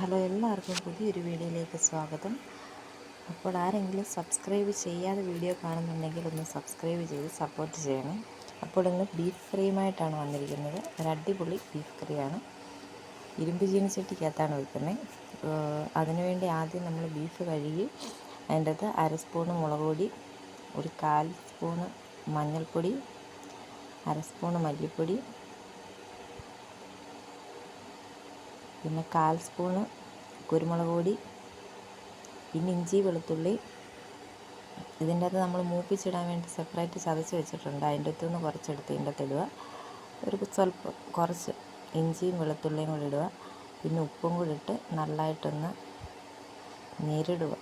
Hello എല്ലാവർക്കും പുതിയൊരു വീഡിയോയിലേക്ക് സ്വാഗതം. അപ്പോൾ ആരെങ്കിലും സബ്സ്ക്രൈബ് ചെയ്യാതെ വീഡിയോ കാണുന്നുണ്ടെങ്കിൽ ഒന്ന് സബ്സ്ക്രൈബ് ചെയ്ത് സപ്പോർട്ട് ചെയ്യണം. അപ്പോൾ ഇന്ന് ബീഫ് ഫ്രൈയുമായിട്ടാണ് വന്നിരിക്കുന്നത്. ഒരു അടിപൊളി ബീഫ് കറിയാണ് ഇരുമ്പ് ചീനിച്ചട്ടിക്കകത്താണ് വെക്കുന്നത്. അതിനുവേണ്ടി ആദ്യം നമ്മൾ ബീഫ് കഴുകി അതിന്റെ അകത്ത് അര സ്പൂണ് മുളക് പൊടി ഒരു കാൽ സ്പൂണ് മഞ്ഞൾപ്പൊടി അര സ്പൂണ് മല്ലിപ്പൊടി പിന്നെ കാൽ സ്പൂണ് കുരുമുളക് പൊടി പിന്നെ ഇഞ്ചി വെളുത്തുള്ളി. ഇതിന്റെ അകത്ത് നമ്മൾ മൂപ്പിച്ചിടാൻ വേണ്ടി സെപ്പറേറ്റ് ചതച്ച് വെച്ചിട്ടുണ്ട്. അതിന്റെ അകത്തു നിന്ന് കുറച്ചെടുത്ത് ഇതിന്റെ ഇടുക. ഒരു സ്വല്പം കുറച്ച് ഇഞ്ചിയും വെളുത്തുള്ളിയും കൂടി ഇടുക. പിന്നെ ഉപ്പും കൂടി ഇട്ട് നല്ലതായിട്ടൊന്ന് നേരിടുക.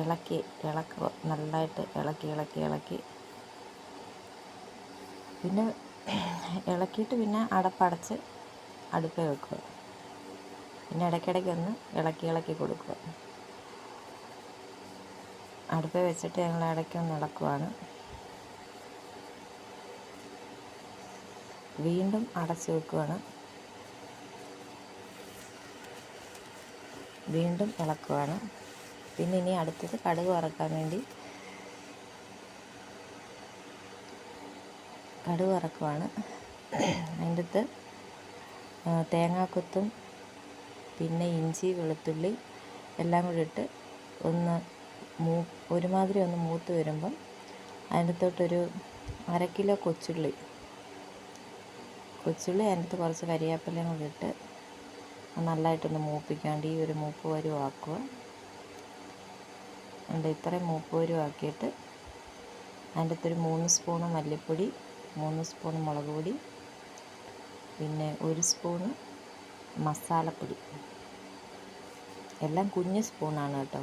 ഇളക്കി ഇളക്ക് നല്ലതായിട്ട് ഇളക്കി ഇളക്കി ഇളക്കി. പിന്നെ ഇളക്കിയിട്ട് പിന്നെ അടപ്പടച്ച് അടുപ്പിൽ വെക്കുക. പിന്നെ ഇടയ്ക്കിടയ്ക്ക് ഒന്ന് ഇളക്കി ഇളക്കി കൊടുക്കുക. അടുപ്പ് വെച്ചിട്ട് ഞങ്ങൾ ഇടയ്ക്കൊന്ന് ഇളക്കുവാണ്. വീണ്ടും അടച്ച് വെക്കുകയാണ് വീണ്ടും ഇളക്കുവാണ്. പിന്നെ ഇനി അടുത്തത് കടുക് വറക്കാൻ വേണ്ടി കടുക് വറക്കുവാണ്. അതിന്റെ അകത്ത് തേങ്ങാക്കൊത്തും പിന്നെ ഇഞ്ചി വെളുത്തുള്ളി എല്ലാം കൂടി ഇട്ട് ഒന്ന് മൂ ഒരുമാതിരി ഒന്ന് മൂത്ത് വരുമ്പം അതിനകത്തോട്ടൊരു അര കിലോ കൊച്ചുള്ളി. കൊച്ചുള്ളി അതിനകത്ത് കുറച്ച് കരിയാപ്പിലയും കൂടി ഇട്ട് നല്ലതായിട്ടൊന്ന് മൂപ്പിക്കാണ്ട് ഈ ഒരു മൂപ്പ് വരുവാക്കുക ഉണ്ട് ഇത്രയും മൂപ്പ് വരുവാക്കിയിട്ട് അതിന്റെ അകത്തൊരു മൂന്ന് സ്പൂണ് മല്ലിപ്പൊടി മൂന്ന് സ്പൂൺ മുളക് പൊടി പിന്നെ ഒരു സ്പൂണ് മസാലപ്പൊടി. എല്ലാം കുഞ്ഞ് സ്പൂണാണ് കേട്ടോ.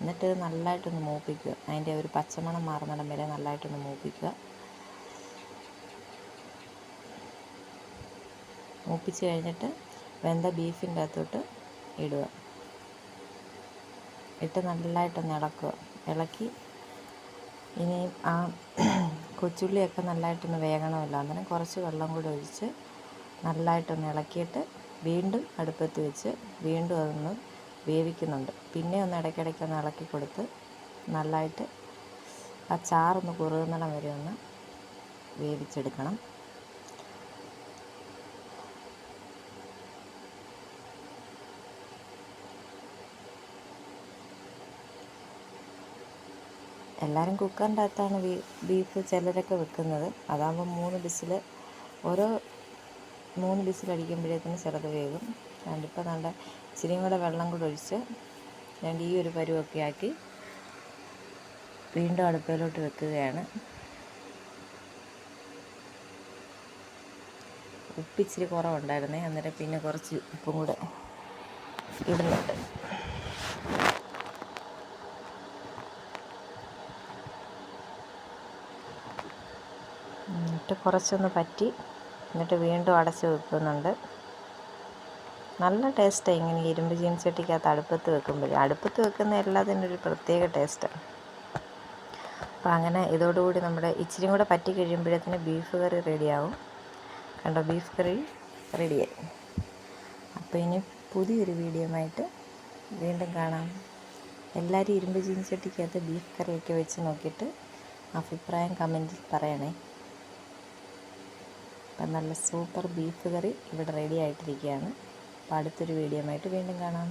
എന്നിട്ട് നല്ലതായിട്ടൊന്ന് മൂപ്പിക്കുക. അതിന്റെ ഒരു പച്ചമണം മാറുന്നിടം വരെ നല്ലതായിട്ടൊന്ന് മൂപ്പിക്കുക. മൂപ്പിച്ച് കഴിഞ്ഞിട്ട് വെന്ത ബീഫിന്റെ അകത്തോട്ട് ഇടുക. ഇട്ട് നല്ലതായിട്ടൊന്ന് ഇളക്കുക. ഇളക്കി ഇനി ആ കൊച്ചുള്ളിയൊക്കെ നല്ലതായിട്ടൊന്ന് വേകണമല്ലോ. അന്നേരം കുറച്ച് വെള്ളം കൂടി ഒഴിച്ച് നല്ലതായിട്ടൊന്ന് ഇളക്കിയിട്ട് വീണ്ടും അടുപ്പത്ത് വെച്ച് വീണ്ടും അതൊന്ന് വേവിക്കുന്നുണ്ട്. പിന്നെ ഒന്ന് ഇടയ്ക്കിടയ്ക്ക് ഒന്ന് ഇളക്കി കൊടുത്ത് നല്ലതായിട്ട് ആ ചാറൊന്ന് കുറുകുന്നിടം വരെ ഒന്ന് വേവിച്ചെടുക്കണം. എല്ലാവരും കുക്കറിന്റെ അകത്താണ് ബീഫ് ചിലരൊക്കെ വെക്കുന്നത്. അതാകുമ്പോൾ മൂന്ന് ബിസിൽ ഓരോ മൂന്ന് തന്നെ ചിലത് വേകും അതിപ്പോൾ നല്ല ഇച്ചിരിയും കൂടെ വെള്ളം കൂടെ ഒഴിച്ച് ഞാൻ ഈ ഒരു പരുവൊക്കെ ആക്കി വീണ്ടും അടുപ്പയിലോട്ട് വെക്കുകയാണ്. ഉപ്പിച്ചിരി കുറവുണ്ടായിരുന്നേ. അന്നേരം പിന്നെ കുറച്ച് ഉപ്പും കൂടെ ഇടുന്നുണ്ട്. എന്നിട്ട് കുറച്ചൊന്ന് പറ്റി. എന്നിട്ട് വീണ്ടും അടച്ച് വെക്കുന്നുണ്ട്. നല്ല ടേസ്റ്റാണ് ഇങ്ങനെ ഇരുമ്പ് ചീനച്ചട്ടിക്കകത്ത് അടുപ്പത്ത് വെക്കുമ്പോൾ അടുപ്പത്ത് വെക്കുന്ന എല്ലാത്തിനും ഒരു പ്രത്യേക ടേസ്റ്റാണ് അപ്പോൾ അങ്ങനെ ഇതോടുകൂടി നമ്മുടെ ഇച്ചിരി കൂടെ പറ്റി കഴിയുമ്പോഴത്തേന് ബീഫ് കറി റെഡിയാവും കണ്ടോ ബീഫ് കറി റെഡിയായി അപ്പോൾ ഇനി പുതിയൊരു വീഡിയോ ആയിട്ട് വീണ്ടും കാണാം. എല്ലാവരും ഇരുമ്പ് ചീനച്ചട്ടിക്കകത്ത് ബീഫ് കറിയൊക്കെ വെച്ച് നോക്കിയിട്ട് അഭിപ്രായം കമന്റിൽ പറയണേ. അപ്പം നല്ല സൂപ്പർ ബീഫ് കറി ഇവിടെ റെഡി ആയിട്ടിരിക്കുകയാണ്. അപ്പോൾ അടുത്തൊരു വീഡിയോ ആയിട്ട് വീണ്ടും കാണാം.